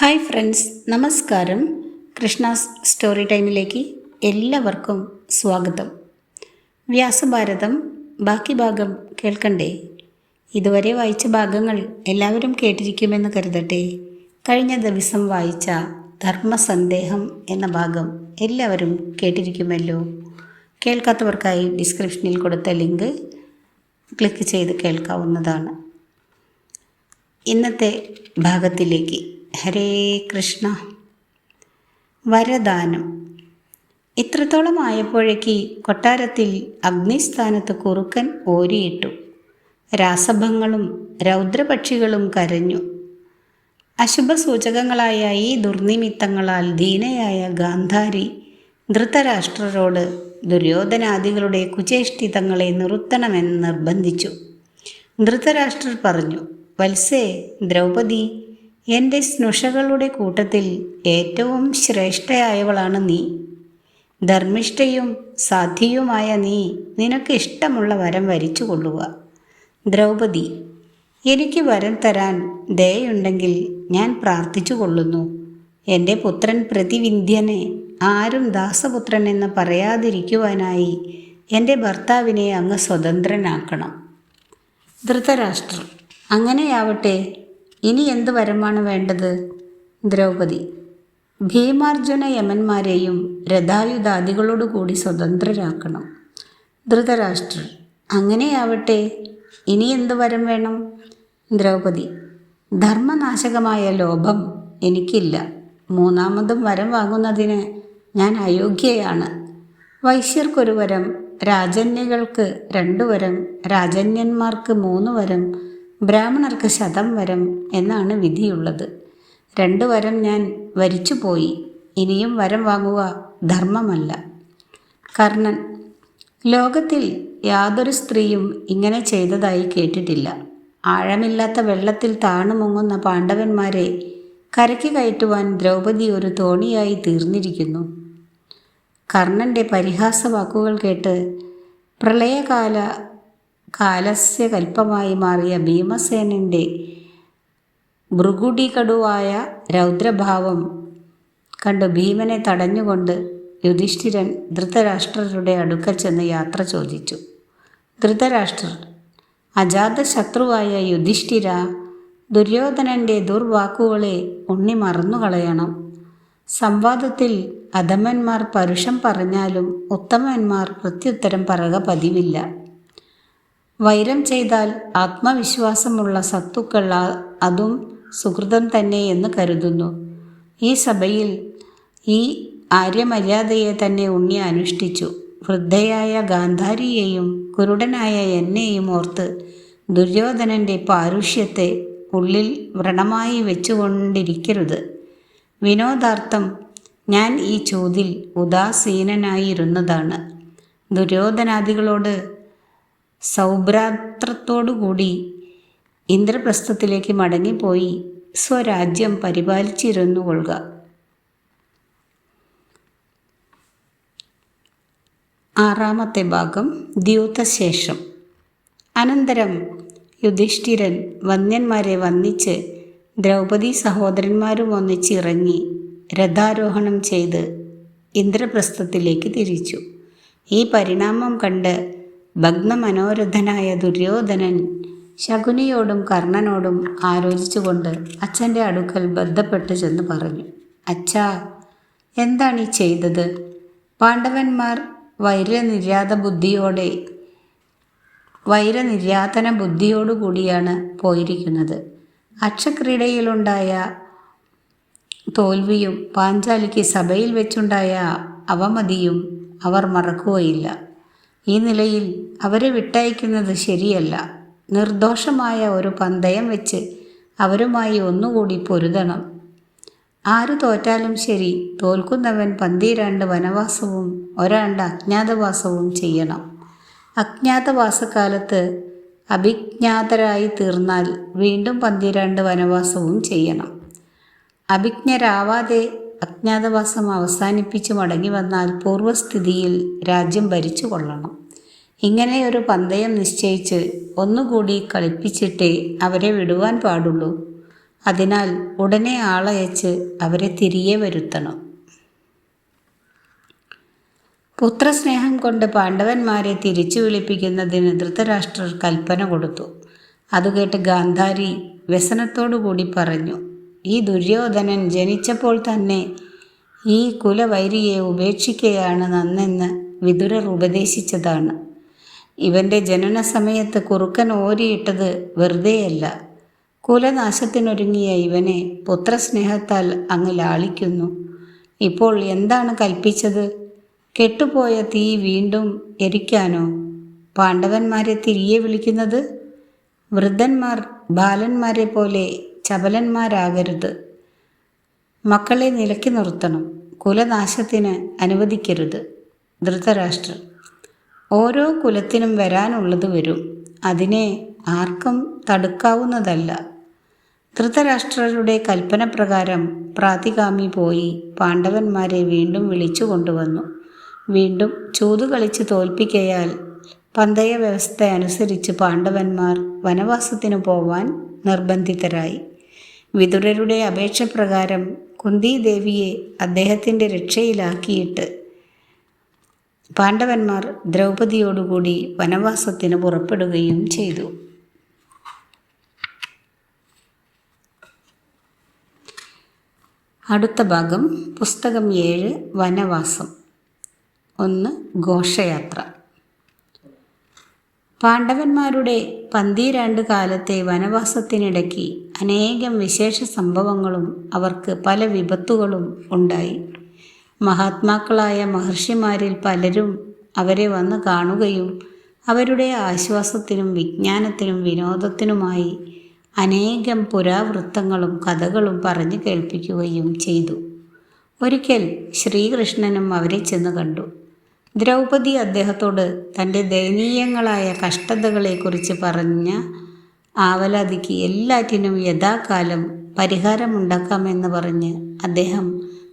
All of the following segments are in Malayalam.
ഹായ് ഫ്രണ്ട്സ് നമസ്കാരം. കൃഷ്ണാസ് സ്റ്റോറി ടൈമിലേക്ക് എല്ലാവർക്കും സ്വാഗതം. വ്യാസഭാരതം ബാക്കി ഭാഗം കേൾക്കണ്ടേ? ഇതുവരെ വായിച്ച ഭാഗങ്ങൾ എല്ലാവരും കേട്ടിരിക്കുമെന്ന് കരുതട്ടെ. കഴിഞ്ഞ ദിവസം വായിച്ച ധർമ്മസന്ദേഹം എന്ന ഭാഗം എല്ലാവരും കേട്ടിരിക്കുമല്ലോ. കേൾക്കാത്തവർക്കായി ഡിസ്ക്രിപ്ഷനിൽ കൊടുത്ത ലിങ്ക് ക്ലിക്ക് ചെയ്ത് കേൾക്കാവുന്നതാണ്. ഇന്നത്തെ ഭാഗത്തിലേക്ക്. ഹരേ കൃഷ്ണ. വരദാനം. ഇത്രത്തോളം ആയപ്പോഴേക്ക് കൊട്ടാരത്തിൽ അഗ്നിസ്ഥാനത്ത് കുറുക്കൻ ഓരിയിട്ടു. രാസഭങ്ങളും രൗദ്രപക്ഷികളും കരഞ്ഞു. അശുഭസൂചകങ്ങളായ ഈ ദുർനിമിത്തങ്ങളാൽ ദീനയായ ഗാന്ധാരി ധൃതരാഷ്ട്രരോട് ദുര്യോധനാദികളുടെ കുചേഷ്ടിതങ്ങളെ നിർത്തണമെന്ന് നിർബന്ധിച്ചു. ധൃതരാഷ്ട്രർ പറഞ്ഞു വത്സേ ദ്രൗപദി എന്റെ സ്നുഷകളുടെ കൂട്ടത്തിൽ ഏറ്റവും ശ്രേഷ്ഠയായവളാണ് നീ. ധർമ്മിഷ്ഠയും സാധ്യയുമായ നീ നിനക്ക് ഇഷ്ടമുള്ള വരം വരിച്ചു കൊള്ളുക. ദ്രൗപദി എനിക്ക് വരം തരാൻ ദയുണ്ടെങ്കിൽ ഞാൻ പ്രാർത്ഥിച്ചു കൊള്ളുന്നു. എന്റെ പുത്രൻ പ്രതിവിന്ധ്യനെ ആരും ദാസപുത്രൻ എന്ന് പറയാതിരിക്കുവാനായി എന്റെ ഭർത്താവിനെ അങ്ങ് സ്വതന്ത്രനാക്കണം. ധൃതരാഷ്ട്രം അങ്ങനെയാവട്ടെ ഇനി എന്ത് വരമാണ് വേണ്ടത്? ദ്രൗപദി. ഭീമാർജുന യമന്മാരെയും രഥായുധാദികളോടുകൂടി സ്വതന്ത്രരാക്കണം. ധൃതരാഷ്ട്രർ. അങ്ങനെയാവട്ടെ ഇനി എന്ത് വരം വേണം? ദ്രൗപദി. ധർമ്മനാശകമായ ലോഭം എനിക്കില്ല. മൂന്നാമതും വരം വാങ്ങുന്നതിന് ഞാൻ അയോഗ്യയാണ്. വൈശ്യർക്കൊരു വരം രാജന്യകൾക്ക് രണ്ടു വരം രാജന്യന്മാർക്ക് മൂന്ന് വരം ബ്രാഹ്മണർക്ക് ശതം വരം എന്നാണ് വിധിയുള്ളത്. രണ്ടു വരം ഞാൻ വരിച്ചു പോയി. ഇനിയും വരം വാങ്ങുക ധർമ്മമല്ല. കർണൻ ലോകത്തിൽ യാതൊരു സ്ത്രീയും ഇങ്ങനെ ചെയ്തതായി കേട്ടിട്ടില്ല. ആഴമില്ലാത്ത വെള്ളത്തിൽ താണു മുങ്ങുന്ന പാണ്ഡവന്മാരെ കരയ്ക്ക് കയറ്റുവാൻ ദ്രൗപദി ഒരു തോണിയായി തീർന്നിരിക്കുന്നു. കർണന്റെ പരിഹാസ വാക്കുകൾ കേട്ട് പ്രളയകാല കാലസ്യകൽപ്പമായി മാറിയ ഭീമസേനന്റെ ഭൃഗുടികടുവായ രൗദ്രഭാവം കണ്ടു ഭീമനെ തടഞ്ഞുകൊണ്ട് യുധിഷ്ഠിരൻ ധൃതരാഷ്ട്രരുടെ അടുക്കൽ ചെന്ന് യാത്ര ചോദിച്ചു. ധൃതരാഷ്ട്രർ അജാതശത്രുവായ യുധിഷ്ഠിര ദുര്യോധനന്റെ ദുർവാക്കുകളെ ഉണ്ണി മറന്നുകളയണം. സംവാദത്തിൽ അധമന്മാർ പരുഷം പറഞ്ഞാലും ഉത്തമന്മാർ പ്രത്യുത്തരം പറക പതിവില്ല. വൈരം ചെയ്താൽ ആത്മവിശ്വാസമുള്ള സത്തുക്കൾ അതും സുഹൃതം തന്നെ എന്ന് കരുതുന്നു. ഈ സഭയിൽ ഈ ആര്യമര്യാദയെ തന്നെ ഉണ്ണി അനുഷ്ഠിച്ചു. വൃദ്ധയായ ഗാന്ധാരിയെയും കുരുടനായ എന്നെയും ഓർത്ത് ദുര്യോധനന്റെ പാരുഷ്യത്തെ ഉള്ളിൽ വ്രണമായി വെച്ചുകൊണ്ടിരിക്കരുത്. വിനോദാർത്ഥം ഞാൻ ഈ ചോതിൽ ഉദാസീനനായിരുന്നതാണ്. ദുര്യോധനാദികളോട് സൗഭ്രാത്രത്തോടുകൂടി ഇന്ദ്രപ്രസ്ഥത്തിലേക്ക് മടങ്ങിപ്പോയി സ്വരാജ്യം പരിപാലിച്ചിരുന്നു കൊള്ളുക ആറാമത്തെ ഭാഗം ദ്യൂതശേഷം. അനന്തരം യുധിഷ്ഠിരൻ വന്യന്മാരെ വന്നിച്ച് ദ്രൗപദി സഹോദരന്മാരും ഒന്നിച്ചിറങ്ങി രഥാരോഹണം ചെയ്ത് ഇന്ദ്രപ്രസ്ഥത്തിലേക്ക് തിരിച്ചു. ഈ പരിണാമം കണ്ട് ഭഗ്നമനോരഥനായ ദുര്യോധനൻ ശകുനിയോടും കർണനോടും ആലോചിച്ചുകൊണ്ട് അച്ഛന്റെ അടുക്കൽ ബന്ധപ്പെട്ട് ചെന്ന് പറഞ്ഞു അച്ഛാ എന്താണ് ഈ ചെയ്തത്? പാണ്ഡവന്മാർ വൈരനിര്യാത ബുദ്ധിയോടെ വൈരനിര്യാതന ബുദ്ധിയോടുകൂടിയാണ് പോയിരിക്കുന്നത്. അക്ഷക്രീഡയിലുണ്ടായ തോൽവിയും പാഞ്ചാലിക്ക് സഭയിൽ വെച്ചുണ്ടായ അവമതിയും അവർ മറക്കുകയില്ല. ഈ നിലയിൽ അവരെ വിട്ടയക്കുന്നത് ശരിയല്ല. നിർദോഷമായ ഒരു പന്തയം വെച്ച് അവരുമായി ഒന്നുകൂടി പൊരുതണം. ആര് തോറ്റാലും ശരി തോൽക്കുന്നവൻ പന്തിരാണ്ട് വനവാസവും ഒരാണ്ട് അജ്ഞാതവാസവും ചെയ്യണം. അജ്ഞാതവാസകാലത്ത് അഭിജ്ഞാതരായി തീർന്നാൽ വീണ്ടും പന്തിരാണ്ട് വനവാസവും ചെയ്യണം. അഭിജ്ഞരാവാതെ അജ്ഞാതവാസം അവസാനിപ്പിച്ച് മടങ്ങി വന്നാൽ പൂർവസ്ഥിതിയിൽ രാജ്യം ഭരിച്ചു കൊള്ളണം. ഇങ്ങനെ ഒരു പന്തയം നിശ്ചയിച്ച് ഒന്നുകൂടി കളിപ്പിച്ചിട്ടേ അവരെ വിടുവാൻ പാടുള്ളൂ. അതിനാൽ ഉടനെ ആളയച്ച് അവരെ തിരികെ വരുത്തണം. പുത്രസ്നേഹം കൊണ്ട് പാണ്ഡവന്മാരെ തിരിച്ചു വിളിപ്പിക്കുന്നതിന് ധൃതരാഷ്ട്രർ കൽപ്പന കൊടുത്തു. അതുകേട്ട് ഗാന്ധാരി വ്യസനത്തോടുകൂടി പറഞ്ഞു ഈ ദുര്യോധനൻ ജനിച്ചപ്പോൾ തന്നെ ഈ കുലവൈരിയെ ഉപേക്ഷിക്കുകയാണ് നന്നെന്ന് വിതുരർ ഉപദേശിച്ചതാണ്. ഇവന്റെ ജനന സമയത്ത് കുറുക്കൻ ഓരിയിട്ടത് വെറുതെയല്ല. കുലനാശത്തിനൊരുങ്ങിയ ഇവനെ പുത്രസ്നേഹത്താൽ അങ്ങ് ലാളിക്കുന്നു. ഇപ്പോൾ എന്താണ് കൽപ്പിച്ചത്? കെട്ടുപോയ തീ വീണ്ടും എരിക്കാനോ? പാണ്ഡവന്മാരെ തിരികെ വിളിക്കുന്നത്? വൃദ്ധന്മാർ ബാലന്മാരെ പോലെ ചപലന്മാരാകരുത്. മക്കളെ നിലക്കി നിർത്തണം. കുലനാശത്തിന് അനുവദിക്കരുത്. ധൃതരാഷ്ട്രർ ഓരോ കുലത്തിനും വരാനുള്ളത് വരും. അതിനെ ആർക്കും തടുക്കാവുന്നതല്ല. ധൃതരാഷ്ട്രരുടെ കൽപ്പന പ്രകാരം പ്രാതികാമി പോയി പാണ്ഡവന്മാരെ വീണ്ടും വിളിച്ചു കൊണ്ടുവന്നു. വീണ്ടും ചൂതു കളിച്ച് തോൽപ്പിക്കയാൽ പന്തയ വ്യവസ്ഥ അനുസരിച്ച് പാണ്ഡവന്മാർ വനവാസത്തിനു പോവാൻ നിർബന്ധിതരായി. വിതുരരുടെ അപേക്ഷ പ്രകാരം കുന്തിദേവിയെ അദ്ദേഹത്തിന്റെ രക്ഷയിലാക്കിയിട്ട് പാണ്ഡവന്മാർ ദ്രൗപദിയോടുകൂടി വനവാസത്തിന് പുറപ്പെടുകയും ചെയ്തു. അടുത്ത ഭാഗം പുസ്തകം ഏഴ് വനവാസം. ഒന്ന് ഘോഷയാത്ര. പാണ്ഡവന്മാരുടെ പന്തീരാണ്ട് കാലത്തെ വനവാസത്തിനിടയ്ക്ക് അനേകം വിശേഷ സംഭവങ്ങളും അവർക്ക് പല വിപത്തുകളും ഉണ്ടായി. മഹാത്മാക്കളായ മഹർഷിമാരിൽ പലരും അവരെ വന്ന് കാണുകയും അവരുടെ ആശ്വാസത്തിനും വിജ്ഞാനത്തിനും വിനോദത്തിനുമായി അനേകം പുരാവൃത്തങ്ങളും കഥകളും പറഞ്ഞു കേൾപ്പിക്കുകയും ചെയ്തു. ഒരിക്കൽ ശ്രീകൃഷ്ണനും അവരെ ചെന്ന് കണ്ടു. ദ്രൗപദി അദ്ദേഹത്തോട് തന്റെ ദയനീയങ്ങളായ കഷ്ടതകളെക്കുറിച്ച് പറഞ്ഞ ആവലാതിക്ക് എല്ലാറ്റിനും യഥാകാലം പരിഹാരമുണ്ടാക്കാമെന്ന് പറഞ്ഞ് അദ്ദേഹം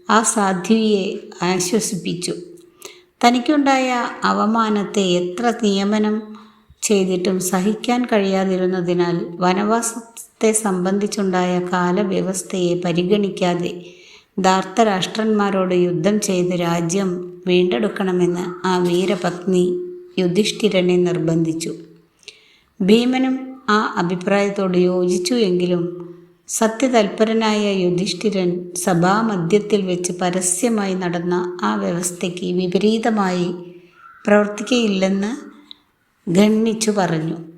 ആ സാധ്വിയെ ആശ്വസിപ്പിച്ചു. തനിക്കുണ്ടായ അവമാനത്തെ എത്ര നിയമനം ചെയ്തിട്ടും സഹിക്കാൻ കഴിയാതിരുന്നതിനാൽ വനവാസത്തെ സംബന്ധിച്ചുണ്ടായ കാലവ്യവസ്ഥയെ പരിഗണിക്കാതെ ധാർത്തരാഷ്ട്രന്മാരോട് യുദ്ധം ചെയ്ത് രാജ്യം വീണ്ടെടുക്കണമെന്ന് ആ വീരപത്നി യുധിഷ്ഠിരനെ നിർബന്ധിച്ചു. ഭീമനും ആ അഭിപ്രായത്തോട് യോജിച്ചു എങ്കിലും സത്യതൽപരനായ യുധിഷ്ഠിരൻ സഭാമധ്യത്തിൽ വെച്ച് പരസ്യമായി നടന്ന ആ വ്യവസ്ഥയ്ക്ക് വിപരീതമായി പ്രവർത്തിക്കയില്ലെന്ന് ഗണ്ണിച്ചു പറഞ്ഞു.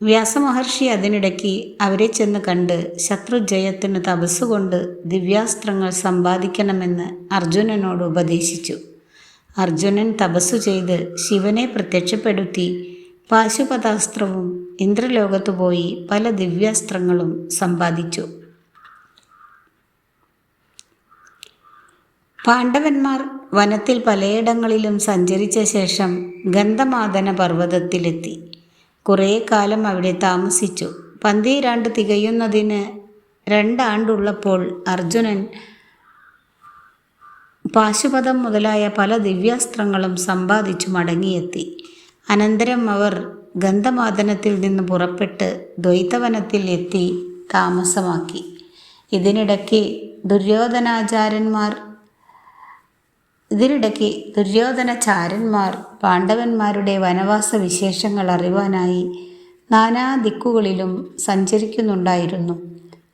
വ്യാസമഹർഷി അതിനിടയ്ക്ക് അവരെ ചെന്ന് കണ്ട് ശത്രുജയത്തിന് തപസ്സുകൊണ്ട് ദിവ്യാസ്ത്രങ്ങൾ സമ്പാദിക്കണമെന്ന് അർജുനനോട് ഉപദേശിച്ചു. അർജുനൻ തപസ്സു ചെയ്ത് ശിവനെ പ്രത്യക്ഷപ്പെടുത്തി പാശുപതാസ്ത്രവും ഇന്ദ്രലോകത്തു പോയി പല ദിവ്യാസ്ത്രങ്ങളും സമ്പാദിച്ചു. പാണ്ഡവന്മാർ വനത്തിൽ പലയിടങ്ങളിലും സഞ്ചരിച്ച ശേഷം ഗന്ധമാദന പർവതത്തിലെത്തി കുറേ കാലം അവിടെ താമസിച്ചു. പന്തീരാണ്ട് തികയുന്നതിന് രണ്ടാണ്ടുള്ളപ്പോൾ അർജുനൻ പാശുപതം മുതലായ പല ദിവ്യാസ്ത്രങ്ങളും സമ്പാദിച്ചു മടങ്ങിയെത്തി. അനന്തരം അവർ ഗന്ധമാതനത്തിൽ നിന്ന് പുറപ്പെട്ട് ദ്വൈതവനത്തിൽ എത്തി താമസമാക്കി. ഇതിനിടയ്ക്ക് ദുര്യോധനാചാരന്മാർ ഇതിനിടയ്ക്ക് ദുര്യോധന ചാരന്മാർ പാണ്ഡവന്മാരുടെ വനവാസ വിശേഷങ്ങൾ അറിവാനായി നാനാ ദിക്കുകളിലും സഞ്ചരിക്കുന്നുണ്ടായിരുന്നു.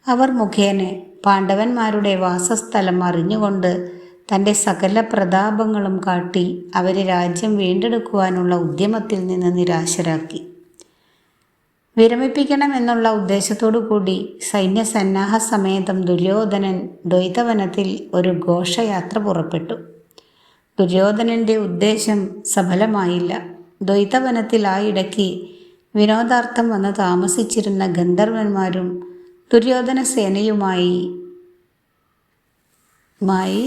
അവർ മുഖേന പാണ്ഡവന്മാരുടെ വാസസ്ഥലം അറിഞ്ഞുകൊണ്ട് തന്റെ സകല പ്രതാപങ്ങളും കാട്ടി അവരെ രാജ്യം വീണ്ടെടുക്കുവാനുള്ള ഉദ്യമത്തിൽ നിന്ന് നിരാശരാക്കി. വിരമിപ്പിക്കണമെന്നുള്ള ഉദ്ദേശത്തോടു കൂടി സൈന്യസന്നാഹ സമേതം ദുര്യോധനൻ ദ്വൈതവനത്തിൽ ഒരു ഘോഷയാത്ര പുറപ്പെട്ടു. ദുര്യോധനന്റെ ഉദ്ദേശം സഫലമായില്ല. ദ്വൈതവനത്തിൽ ആ ഇടയ്ക്ക് വിനോദാർത്ഥം വന്ന് താമസിച്ചിരുന്ന ഗന്ധർവന്മാരും ദുര്യോധന സേനയുമായി മായി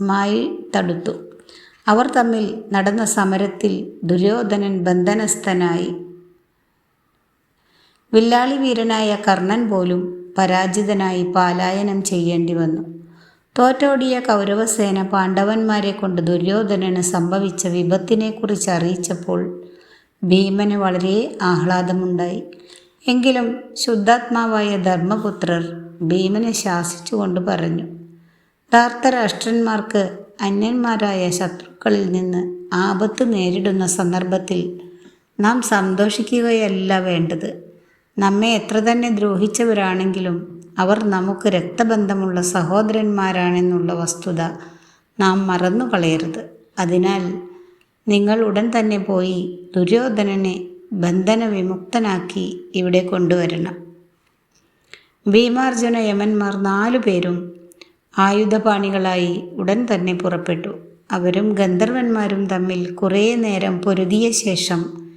മായി തടുത്തു. അവർ തമ്മിൽ നടന്ന സമരത്തിൽ ദുര്യോധനൻ ബന്ധനസ്ഥനായി. വില്ലാളി വീരനായ കർണൻ പോലും പരാജിതനായി പാലായനം ചെയ്യേണ്ടി വന്നു തോറ്റോടിയ കൗരവസേന പാണ്ഡവന്മാരെ കൊണ്ട് ദുര്യോധനന് സംഭവിച്ച വിപത്തിനെക്കുറിച്ച് അറിയിച്ചപ്പോൾ ഭീമന് വളരെ ആഹ്ലാദമുണ്ടായി. എങ്കിലും ശുദ്ധാത്മാവായ ധർമ്മപുത്രർ ഭീമനെ ശാസിച്ചുകൊണ്ട് പറഞ്ഞു ധാർത്തരാഷ്ട്രന്മാർക്ക് അന്യന്മാരായ ശത്രുക്കളിൽ നിന്ന് ആപത്ത് നേരിടുന്ന സന്ദർഭത്തിൽ നാം സന്തോഷിക്കുകയല്ല വേണ്ടത്. നമ്മെ എത്ര തന്നെ ദ്രോഹിച്ചവരാണെങ്കിലും അവർ നമുക്ക് രക്തബന്ധമുള്ള സഹോദരന്മാരാണെന്നുള്ള വസ്തുത നാം മറന്നു കളയരുത്. അതിനാൽ നിങ്ങൾ ഉടൻ തന്നെ പോയി ദുര്യോധനനെ ബന്ധനവിമുക്തനാക്കി ഇവിടെ കൊണ്ടുവരണം. ഭീമാർജുന യമന്മാർ നാലു പേരും ആയുധപാണികളായി ഉടൻ തന്നെ പുറപ്പെട്ടു. അവരും ഗന്ധർവന്മാരും തമ്മിൽ കുറേ നേരം പൊരുതിയ ശേഷം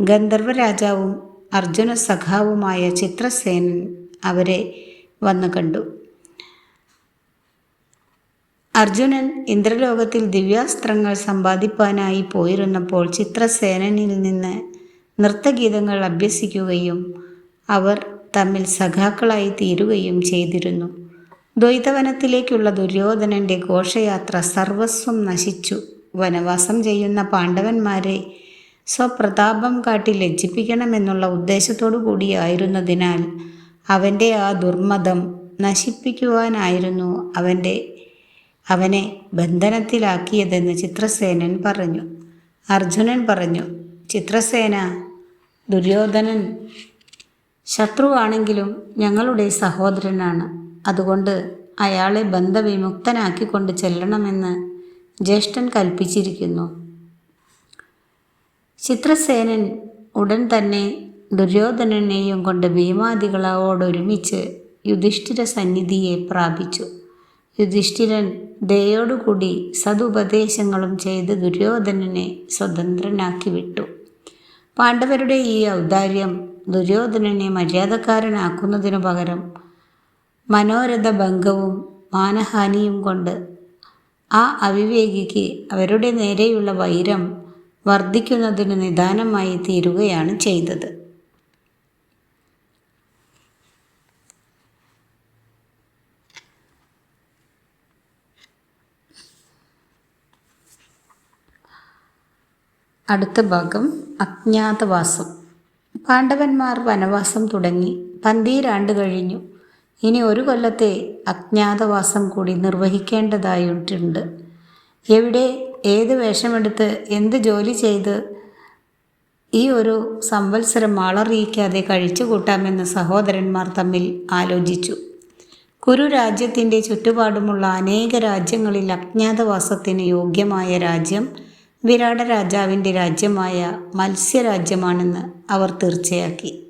ഗന്ധർവ രാജാവും അർജുന സഖാവുമായ ചിത്രസേനൻ അവരെ വന്നു കണ്ടു. അർജുനൻ ഇന്ദ്രലോകത്തിൽ ദിവ്യാസ്ത്രങ്ങൾ സമ്പാദിപ്പാനായി പോയിരുന്നപ്പോൾ ചിത്രസേനനിൽ നിന്ന് നൃത്തഗീതങ്ങൾ അഭ്യസിക്കുകയും അവർ തമ്മിൽ സഖാക്കളായി തീരുകയും ചെയ്തിരുന്നു. ദ്വൈതവനത്തിലേക്കുള്ള ദുര്യോധനന്റെ ഘോഷയാത്ര സർവസ്വം നശിച്ചു. വനവാസം ചെയ്യുന്ന പാണ്ഡവന്മാരെ സ്വപ്രതാപം കാട്ടി ലജ്ജിപ്പിക്കണമെന്നുള്ള ഉദ്ദേശത്തോടു കൂടിയായിരുന്നതിനാൽ അവന്റെ ആ ദുർമതം നശിപ്പിക്കുവാനായിരുന്നു അവന്റെ അവനെ ബന്ധനത്തിലാക്കിയതെന്ന് ചിത്രസേനൻ പറഞ്ഞു. അർജുനൻ പറഞ്ഞു ചിത്രസേന ദുര്യോധനൻ ശത്രുവാണെങ്കിലും ഞങ്ങളുടെ സഹോദരനാണ്. അതുകൊണ്ട് അയാളെ ബന്ധവിമുക്തനാക്കിക്കൊണ്ട് ചെല്ലണമെന്ന് ജ്യേഷ്ഠൻ കൽപ്പിച്ചിരിക്കുന്നു. ചിത്രസേനൻ ഉടൻ തന്നെ ദുര്യോധനനെയും കൊണ്ട് ഭീമാദികളോടൊരുമിച്ച് യുധിഷ്ഠിര സന്നിധിയെ പ്രാപിച്ചു. യുധിഷ്ഠിരൻ ദയോടുകൂടി സതുപദേശങ്ങളും ചെയ്ത് ദുര്യോധനനെ സ്വതന്ത്രനാക്കി വിട്ടു. പാണ്ഡവരുടെ ഈ ഔദാര്യം ദുര്യോധനനെ മര്യാദക്കാരനാക്കുന്നതിനു പകരം മനോരഥ ഭംഗവും മാനഹാനിയും കൊണ്ട് ആ അവിവേകിക്ക് അവരുടെ നേരെയുള്ള വൈരം വർദ്ധിക്കുന്നതിന് നിദാനമായി തീരുകയാണ് ചെയ്തത്. അടുത്ത ഭാഗം അജ്ഞാതവാസം. പാണ്ഡവന്മാർ വനവാസം തുടങ്ങി. പന്തീരാണ്ട് കഴിഞ്ഞു. ഇനി ഒരു കൊല്ലത്തെ അജ്ഞാതവാസം കൂടി നിർവഹിക്കേണ്ടതായിട്ടുണ്ട്. എവിടെ ഏത് വേഷമെടുത്ത് എന്ത് ജോലി ചെയ്ത് ഈ ഒരു സംവത്സരം ആളറിയിക്കാതെ കഴിച്ചു കൂട്ടാമെന്ന് സഹോദരന്മാർ തമ്മിൽ ആലോചിച്ചു. കുരു രാജ്യത്തിന്റെ ചുറ്റുപാടുമുള്ള അനേക രാജ്യങ്ങളിൽ അജ്ഞാതവാസത്തിന് യോഗ്യമായ രാജ്യം വിരാട രാജാവിന്റെ രാജ്യമായ മത്സ്യരാജ്യമാണെന്ന് അവർ തീർച്ചയാക്കി.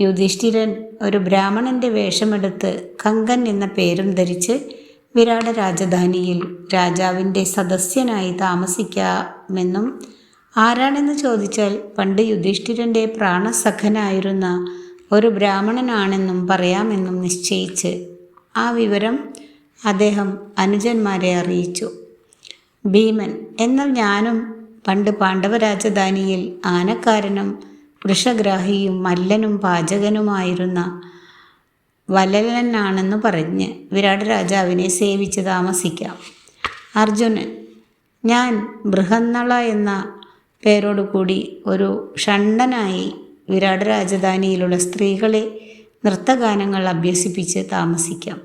യുധിഷ്ഠിരൻ ഒരു ബ്രാഹ്മണന്റെ വേഷമെടുത്ത് കങ്കൻ എന്ന പേരും ധരിച്ച് വിരാട രാജധാനിയിൽ രാജാവിന്റെ സദസ്യനായി താമസിക്കാമെന്നും ആരാണെന്ന് ചോദിച്ചാൽ പണ്ട് യുധിഷ്ഠിരന്റെ പ്രാണസഖനായിരുന്ന ഒരു ബ്രാഹ്മണനാണെന്നും പറയാമെന്നും നിശ്ചയിച്ച് ആ വിവരം അദ്ദേഹം അനുജന്മാരെ അറിയിച്ചു. ഭീമൻ എന്നാൽ ഞാനും പണ്ട് പാണ്ഡവരാജധാനിയിൽ ആനക്കാരനും വൃഷഗ്രാഹിയും മല്ലനും പാചകനുമായിരുന്ന വലലനാണെന്ന് പറഞ്ഞ് വിരാട് രാജാവിനെ സേവിച്ച് താമസിക്കാം. അർജുനൻ ഞാൻ ബൃഹന്നള എന്ന പേരോടുകൂടി ഒരു ഷണ്ടനായി വിരാട് രാജധാനിയിലുള്ള സ്ത്രീകളെ നൃത്തഗാനങ്ങൾ അഭ്യസിപ്പിച്ച് താമസിക്കാം.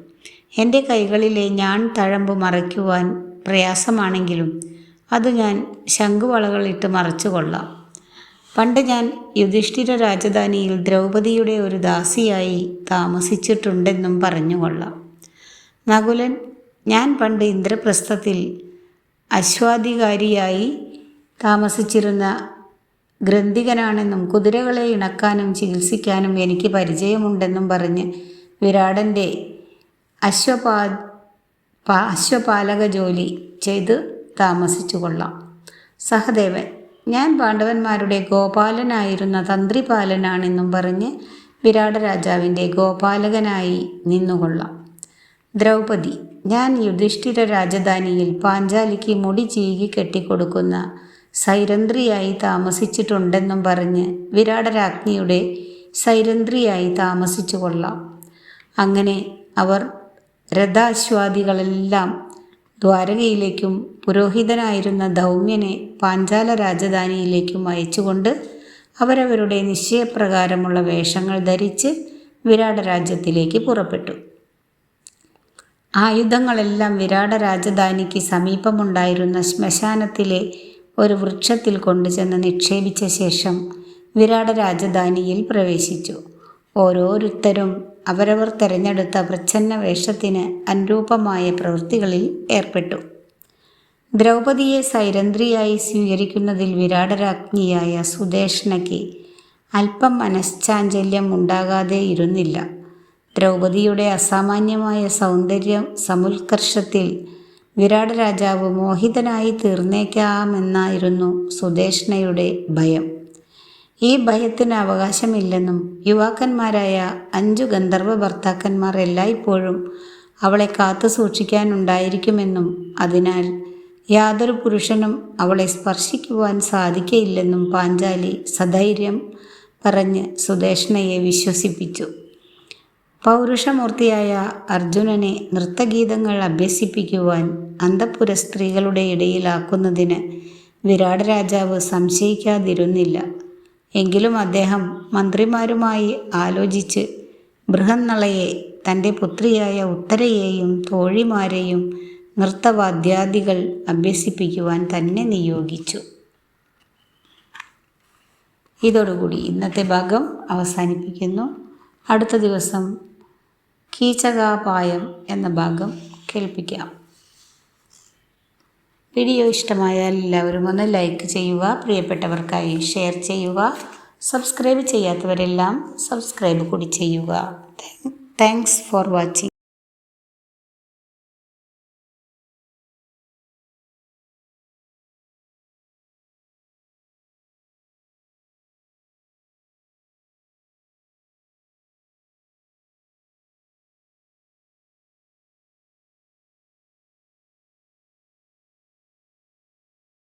എന്റെ കൈകളിലെ ഞാൻ തഴമ്പ് മറയ്ക്കുവാൻ പ്രയാസമാണെങ്കിലും അത് ഞാൻ ശംഖുവളകളിട്ട് മറച്ചു കൊള്ളാം പണ്ട് ഞാൻ യുധിഷ്ഠിര രാജധാനിയിൽ ദ്രൗപദിയുടെ ഒരു ദാസിയായി താമസിച്ചിട്ടുണ്ടെന്നും പറഞ്ഞുകൊള്ളാം. നകുലൻ ഞാൻ പണ്ട് ഇന്ദ്രപ്രസ്ഥത്തിൽ അശ്വാധികാരിയായി താമസിച്ചിരുന്ന ഗ്രന്ഥികനാണെന്നും കുതിരകളെ ഇണക്കാനും ചികിത്സിക്കാനും എനിക്ക് പരിചയമുണ്ടെന്നും പറഞ്ഞ് വിരാടന്റെ അശ്വപാ അശ്വപാലക ജോലി ചെയ്ത് താമസിച്ചു കൊള്ളാം സഹദേവൻ ഞാൻ പാണ്ഡവന്മാരുടെ ഗോപാലനായിരുന്ന തന്ത്രിപാലനാണെന്നും പറഞ്ഞ് വിരാട രാജാവിന്റെ ഗോപാലകനായി നിന്നുകൊള്ളാം. ദ്രൗപദി ഞാൻ യുധിഷ്ഠിര രാജധാനിയിൽ പാഞ്ചാലിക്ക് മുടി ചീകി കെട്ടിക്കൊടുക്കുന്ന സൈരന്ധ്രിയായി താമസിച്ചിട്ടുണ്ടെന്നും പറഞ്ഞ് വിരാടരാജ്ഞിയുടെ സൈരന്ധ്രിയായി താമസിച്ചു കൊള്ളാം അങ്ങനെ അവർ രഥാശ്വാദികളെല്ലാം ദ്വാരകയിലേക്കും പുരോഹിതനായിരുന്ന ധൗമ്യനെ പാഞ്ചാല രാജധാനിയിലേക്കും അയച്ചുകൊണ്ട് അവരവരുടെ നിശ്ചയപ്രകാരമുള്ള വേഷങ്ങൾ ധരിച്ച് വിരാട രാജ്യത്തിലേക്ക് പുറപ്പെട്ടു. ആയുധങ്ങളെല്ലാം വിരാട രാജധാനിക്ക് സമീപമുണ്ടായിരുന്ന ശ്മശാനത്തിലെ ഒരു വൃക്ഷത്തിൽ കൊണ്ടുചെന്ന് നിക്ഷേപിച്ച ശേഷം വിരാട രാജധാനിയിൽ പ്രവേശിച്ചു. ഓരോരുത്തരും അവരവർ തിരഞ്ഞെടുത്ത പ്രച്ഛന്ന വേഷത്തിന് അനുരൂപമായ പ്രവൃത്തികളിൽ ഏർപ്പെട്ടു. ദ്രൗപദിയെ സൈരന്ധ്രിയായി സ്വീകരിക്കുന്നതിൽ വിരാടരാജ്ഞിയായ സുദേഷ്ണയ്ക്ക് അല്പം മനശ്ചാഞ്ചല്യം ഉണ്ടാകാതെ ഇരുന്നില്ല. ദ്രൗപദിയുടെ അസാമാന്യമായ സൗന്ദര്യം സമുത്കർഷത്തിൽ വിരാട് രാജാവ് മോഹിതനായി തീർന്നേക്കാമെന്നായിരുന്നു സുദേഷ്ണയുടെ ഭയം. ഈ ഭയത്തിന് അവകാശമില്ലെന്നും യുവാക്കന്മാരായ അഞ്ചു ഗന്ധർവ ഭർത്താക്കന്മാർ എല്ലായ്പ്പോഴും അവളെ കാത്തു സൂക്ഷിക്കാനുണ്ടായിരിക്കുമെന്നും അതിനാൽ യാതൊരു പുരുഷനും അവളെ സ്പർശിക്കുവാൻ സാധിക്കയില്ലെന്നും പാഞ്ചാലി സധൈര്യം പറഞ്ഞ് സുദേഷ്ണയെ വിശ്വസിപ്പിച്ചു. പൗരുഷമൂർത്തിയായ അർജുനനെ നൃത്തഗീതങ്ങൾ അഭ്യസിപ്പിക്കുവാൻ അന്തപുര സ്ത്രീകളുടെ ഇടയിലാക്കുന്നതിന് വിരാട് രാജാവ് സംശയിക്കാതിരുന്നില്ല. എങ്കിലും അദ്ദേഹം മന്ത്രിമാരുമായി ആലോചിച്ച് ബൃഹന്നളയെ തന്റെ പുത്രിയായ ഉത്തരയെയും തോഴിമാരെയും നൃത്തവാദ്യാദികൾ അഭ്യസിപ്പിക്കുവാൻ തന്നെ നിയോഗിച്ചു. ഇതോടുകൂടി ഇന്നത്തെ ഭാഗം അവസാനിപ്പിക്കുന്നു. അടുത്ത ദിവസം കീചകാപായം എന്ന ഭാഗം കേൾപ്പിക്കാം. വീഡിയോ ഇഷ്ടമായാൽ എല്ലാവരും ഒന്ന് ലൈക്ക് ചെയ്യുക പ്രിയപ്പെട്ടവർക്കായി ഷെയർ ചെയ്യുക സബ്സ്ക്രൈബ് ചെയ്യാത്തവരെല്ലാം സബ്സ്ക്രൈബ് കൂടി ചെയ്യുക. Thanks for watching